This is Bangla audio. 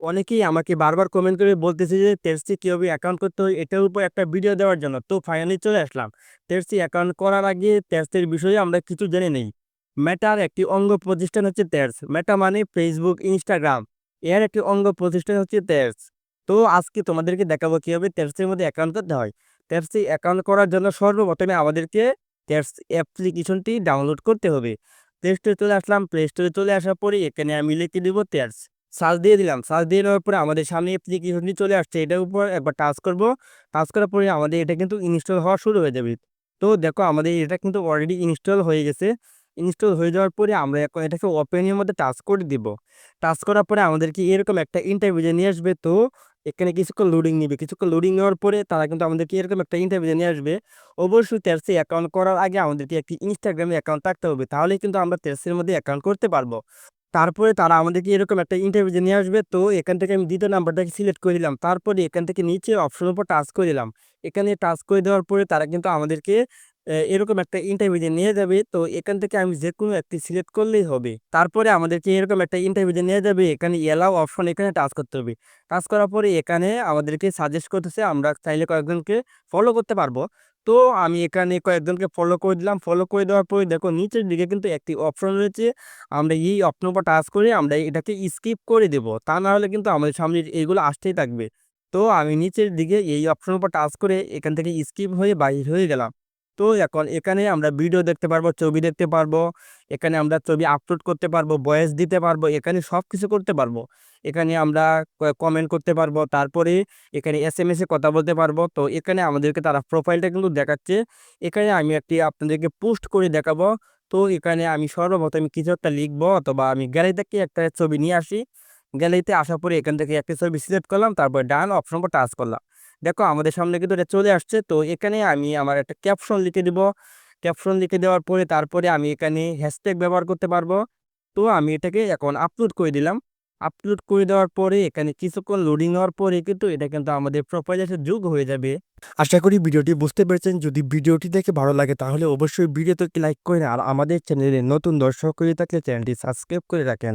অনেকেই আমাকে বারবার কমেন্ট করে বলতেছে যে টেলসি কীভাবে অ্যাকাউন্ট করতে হয়? এটার উপর একটা ভিডিও দেওয়ার জন্য। তো ফাইনালি চলে আসলাম। টেলসি অ্যাকাউন্ট করার আগে টেলসের বিষয়ে আমরা কিছু জেনে নেই। মেটার একটি অঙ্গ প্রতিষ্ঠান হচ্ছে টেলস মেটা মানে ফেসবুক ইনস্টাগ্রাম এর একটি অঙ্গ প্রতিষ্ঠান হচ্ছে টেলস তো আজকে তোমাদেরকে দেখাবো কীভাবে টেলসের মধ্যে অ্যাকাউন্ট করতে হয়। টেলসি অ্যাকাউন্ট করার জন্য সর্বপ্রথমে আমাদেরকে টেলস অ্যাপ্লিকেশনটি ডাউনলোড করতে হবে। প্লে স্টোরে চলে আসলাম। প্লে স্টোরে চলে আসার পরে এখানে আমি লিখে দিব টেলস সার্চ দিয়ে দিলাম। সার্চ দিয়ে দেওয়ার পরে আমাদের সামনে অ্যাপ্লিকেশনটি চলে আসছে। এটার উপর একবার টাচ করব। টাচ করার পরে আমাদের এটা কিন্তু ইনস্টল হওয়া শুরু হয়ে যাবে। তো দেখো আমাদের এটা কিন্তু অলরেডি ইনস্টল হয়ে গেছে। ইনস্টল হয়ে যাওয়ার পরে আমরা এখন এটাকে ওপেনের মধ্যে টাচ করে দিব। টাচ করার পরে আমাদেরকে এরকম একটা ইন্টারভিউ নিয়ে আসবে। তো এখানে কিছুক্ষণ লোডিং নিবে। কিছুক্ষণ লোডিং নেওয়ার পরে তারা কিন্তু আমাদেরকে এরকম একটা ইন্টারভিউ নিয়ে আসবে। অবশ্যই তেরসি অ্যাকাউন্ট করার আগে আমাদেরকে একটি ইনস্টাগ্রামে অ্যাকাউন্ট থাকতে হবে। তাহলে কিন্তু আমরা তেরসির মধ্যে অ্যাকাউন্ট করতে পারব। তারপরে তারা আমাদেরকে এরকম একটা ইন্টারভিউ নিয়ে আসবে, তো এখান থেকে আমি দ্বিতীয় নাম্বারটাকে সিলেক্ট করে দিলাম। তারপরে এখান থেকে নিচে অপশনের উপর টাচ করে দিলাম। এখানে টাচ করে দেওয়ার পরে তারা কিন্তু আমাদেরকে এরকম একটা ইন্টারভিউ নিয়ে যাবে, তো এখান থেকে আমি যে কোনো একটি সিলেক্ট করলেই হবে। তারপরে আমাদেরকে এরকম একটা ইন্টারভিউ নিয়ে যাবে, এখানে এলাও অপশন এখানে টাচ করতে হবে। টাচ করার পরে এখানে আমাদেরকে সাজেস্ট করতেছে, আমরা চাইলে কয়েকজনকে ফলো করতে পারব। তো আমি এখানে কয়েকজনকে ফলো করে দিলাম। ফলো করে দেওয়ার পরে দেখো নিচের দিকে কিন্তু একটি অপশন রয়েছে। আমরা এই অপশন উপর টাচ করে আমরা এটাকে স্কিপ করে দেব। তা না হলে কিন্তু আমাদের সামনে এইগুলো আসতেই থাকবে। তো আমি নিচের দিকে এই অপশন উপর টাচ করে এখান থেকে স্কিপ হয়ে বাইর হয়ে গেলাম। তো এখন এখানে আমরা ভিডিও দেখতে পারব, ছবি দেখতে পারব, এখানে আমরা ছবি আপলোড করতে পারব ভয়েস দিতে পারব, এখানে সব কিছু করতে পারব। এখানে আমরা কমেন্ট করতে পারব, তারপরে এখানে এস এম এসে কথা বলতে পারব। তো এখানে আমাদেরকে তারা প্রোফাইলটা কিন্তু দেখাচ্ছে। এখানে আমি একটি আপনাদেরকে পোস্ট করে দেখাবো। তো এখানে আমি সর্বপ্রথম কিছু একটা লিখব অথবা আমি গ্যালারি থেকে একটা ছবি নিয়ে আসি। গ্যালারিতে আসার পরে এখান থেকে একটা ছবি সিলেক্ট করলাম, তারপর ডান অপশন টাচ করলাম। দেখো আমাদের সামনে কিন্তু এটা চলে আসছে। তো এখানে আমি আমার একটা ক্যাপশন লিখে দিব। ক্যাপশন লিখে দেওয়ার পরে তারপরে আমি এখানে হ্যাশট্যাগ ব্যবহার করতে পারব। তো আমি এটাকে এখন আপলোড করে দিলাম। আপলোড করে দেওয়ার পরে এখানে কিছুক্ষণ লোডিং হওয়ার পরে কিন্তু এটা কিন্তু আমাদের প্রোফাইলে যোগ হয়ে যাবে। আশা করি ভিডিওটি বুঝতে পেরেছেন। যদি ভিডিওটি দেখে ভালো লাগে তাহলে অবশ্যই ভিডিওতে লাইক করে আর আমাদের চ্যানেলে নতুন দর্শক হয়ে থাকলে চ্যানেলটি সাবস্ক্রাইব করে রাখেন।